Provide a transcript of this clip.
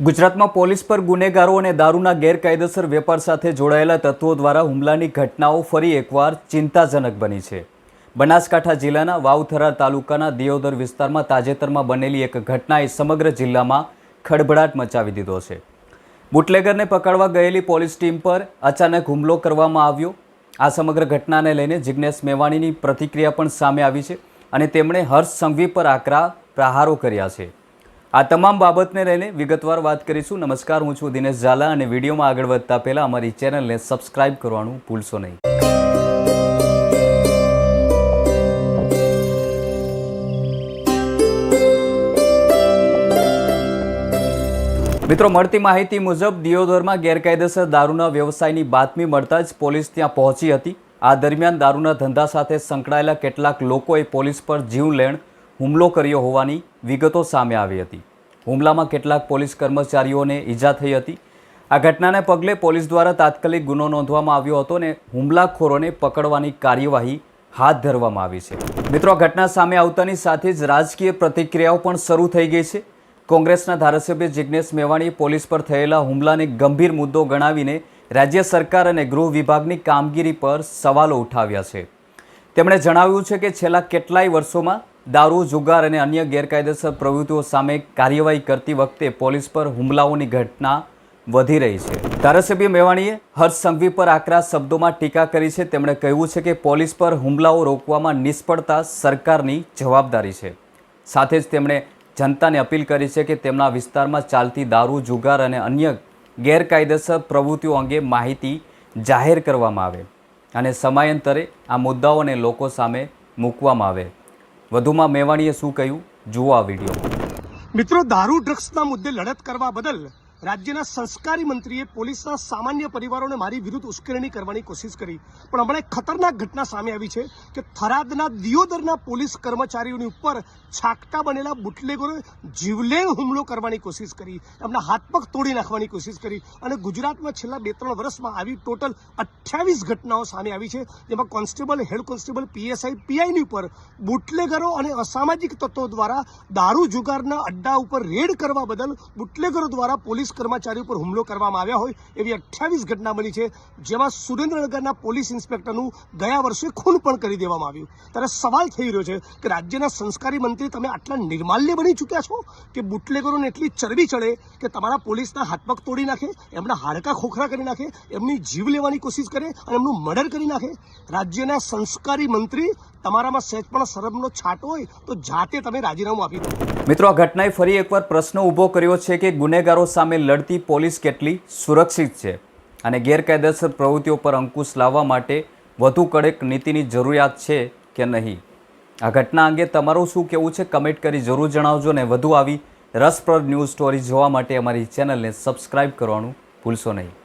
ગુજરાતમાં પોલીસ પર ગુનેગારો અને દારૂના ગેરકાયદેસર વેપાર સાથે જોડાયેલા તત્વો દ્વારા હુમલાની ઘટનાઓ ફરી એકવાર ચિંતાજનક બની છે. બનાસકાંઠા જિલ્લાના વાવથરા તાલુકાના દિયોદર વિસ્તારમાં તાજેતરમાં બનેલી એક ઘટનાએ સમગ્ર જિલ્લામાં ખળભળાટ મચાવી દીધો છે. બુટલેગરને પકડવા ગયેલી પોલીસ ટીમ પર અચાનક હુમલો કરવામાં આવ્યો. આ સમગ્ર ઘટનાને લઈને જિજ્ઞેશ મેવાણીની પ્રતિક્રિયા પણ સામે આવી છે અને તેમણે હર્ષ સંઘવી પર આકરા પ્રહારો કર્યા છે. આ તમામ બાબતને લઈને વિગતવાર વાત કરીશું. નમસ્કાર, હું છું દિનેશ ઝાલા અને વિડીયોમાં આગળ વધતા પહેલાં અમારી ચેનલને સબસ્ક્રાઇબ કરવાનું ભૂલશો નહીં. મિત્રો, મળતી માહિતી મુજબ દિયોદરમાં ગેરકાયદેસર દારૂના વ્યવસાયની બાતમી મળતા જ પોલીસ ત્યાં પહોંચી હતી. આ દરમિયાન દારૂના ધંધા સાથે સંકળાયેલા કેટલાક લોકોએ પોલીસ પર જીવલેણ હુમલો કર્યો હોવાની વિગતો સામે આવી હતી. હુમલામાં કેટલાક પોલીસ કર્મચારીઓને ઈજા થઈ હતી. આ ઘટનાને પગલે પોલીસ દ્વારા તાત્કાલિક ગુનો નોંધવામાં આવ્યો હતો અને હુમલાખોરોને પકડવાની કાર્યવાહી હાથ ધરવામાં આવી છે. મિત્રો ઘટના સામે આવતાની સાથે જ રાજકીય પ્રતિક્રિયાઓ પણ શરૂ થઈ ગઈ છે. કોંગ્રેસના ધારાસભ્ય જિજ્ઞેશ મેવાણીએ પોલીસ પર થયેલા હુમલાને ગંભીર મુદ્દો ગણાવીને રાજ્ય સરકાર અને ગૃહ વિભાગની કામગીરી પર સવાલો ઉઠાવ્યા છે. તેમણે જણાવ્યું છે કે છેલ્લા કેટલાય વર્ષોમાં દારૂ, જુગાર અને અન્ય ગેરકાયદેસર પ્રવૃત્તિઓ સામે કાર્યવાહી કરતી વખતે પોલીસ પર હુમલાઓની ઘટના વધી રહી છે. ધારાસભ્ય મેવાણીએ હર્ષ સંઘવી પર આકરા શબ્દોમાં ટીકા કરી છે. તેમણે કહ્યું છે કે પોલીસ પર હુમલાઓ રોકવામાં નિષ્ફળતા સરકારની જવાબદારી છે. સાથે જ તેમણે જનતાને અપીલ કરી છે કે તેમના વિસ્તારમાં ચાલતી દારૂ, જુગાર અને અન્ય ગેરકાયદેસર પ્રવૃત્તિઓ અંગે માહિતી જાહેર કરવામાં આવે અને સમયાંતરે આ મુદ્દાઓને લોકો સામે મૂકવામાં આવે. વધુમાં મેવાણીએ શું કહ્યું? જુઓ આ વીડિયો. મિત્રો દારૂ ડ્રગ્સના મુદ્દે લડત કરવા બદલ રાજ્યના સંસ્કારી મંત્રીએ પોલીસના સામાન્ય પરિવારોને મારી વિરુદ્ધ ઉશ્કેરણી કરવાની કોશિશ કરી. પણ હમણાં એક ખતરનાક ઘટના સામે આવી છે કે થરાદના દિયોદરના પોલીસ કર્મચારીઓની ઉપર છાકટા બનેલા બુટલેગરોએ જીવલેણ હુમલો કરવાની કોશિશ કરી, એમના હાથ પગ તોડી નાખવાની કોશિશ કરી અને ગુજરાતમાં છેલ્લા બે ત્રણ વર્ષમાં આવી ટોટલ અઠ્યાવીસ ઘટનાઓ સામે આવી છે, જેમાં કોન્સ્ટેબલ, હેડ કોન્સ્ટેબલ, પીએસઆઈ, પીઆઈની ઉપર બુટલેગરો અને અસામાજિક તત્વો દ્વારા દારૂ જુગારના અડ્ડા ઉપર રેડ કરવા બદલ બુટલેગરો દ્વારા પોલીસ કર્મચારી ઉપર હુમલો કરવામાં આવ્યા હોય એવી અઠ્યાવીસ ઘટના બની છે, જેમાં સુરેન્દ્રનગરના પોલીસ ઇન્સ્પેક્ટરનું ગયા વર્ષે ખૂન પણ કરી દેવામાં આવ્યું. ત્યારે સવાલ થઈ રહ્યો છે કે રાજ્યના સંસ્કારી મંત્રી તમે આટલા નિર્માલ્ય બની ચૂક્યા છો કે બુટલેગરોને એટલી ચરબી ચડે કે તમારા પોલીસના હાથ પગ તોડી નાખે, એમના હાડકા ખોખરા કરી નાખે, એમની જીવ લેવાની કોશિશ કરે અને એમનું મર્ડર કરી નાખે? રાજ્યના સંસ્કારી મંત્રી તમારામાં સહેજ પણ શરમનો છાંટ હોય તો જાતે તમે રાજીનામું આપી દો. મિત્રો, આ ઘટનાએ ફરી એકવાર પ્રશ્ન ઊભો કર્યો છે કે ગુનેગારો સામે લડતી પોલીસ કેટલી સુરક્ષિત છે અને ગેરકાયદેસર પ્રવૃત્તિઓ પર અંકુશ લાવવા માટે વધુ કડક નીતિની જરૂરિયાત છે કે નહીં? આ ઘટના અંગે તમારું શું કહેવું છે? કમેન્ટ કરી જરૂર જણાવજો ને વધુ આવી રસપ્રદ ન્યૂઝ સ્ટોરી જોવા માટે અમારી ચેનલને સબસ્ક્રાઇબ કરવાનું ભૂલશો નહીં.